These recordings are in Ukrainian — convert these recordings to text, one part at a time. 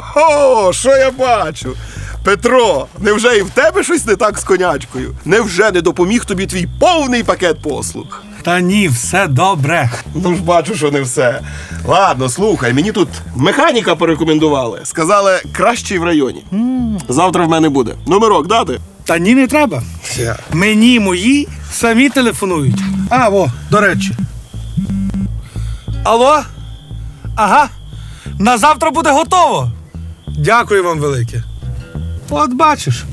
Хо-хо-хо! Що я бачу? Петро, невже і в тебе щось не так з конячкою? Невже не допоміг тобі твій повний пакет послуг? Та ні, все добре. Ну ж бачу, що не все. Ладно, слухай, мені тут механіка порекомендували. Сказали, кращий в районі. Завтра в мене буде. Номерок дати? Та ні, не треба. Мені мої самі телефонують. А, о, до речі. Алло? Ага. На завтра буде готово. Дякую вам велике. От бачиш.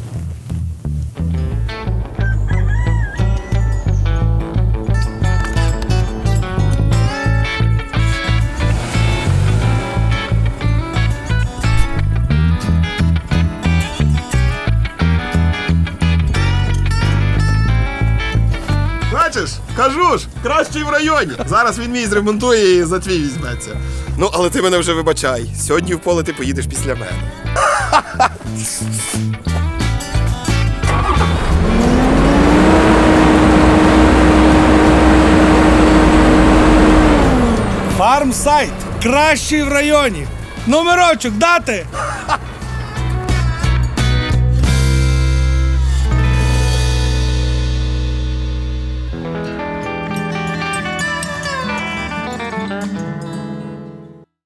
Бачиш, кажу ж, кращий в районі. Зараз він мій зремонтує і за твій візьметься. Ну, але ти мене вже вибачай. Сьогодні в поле ти поїдеш після мене. Фармсайт. Кращий в районі. Номерочок дати.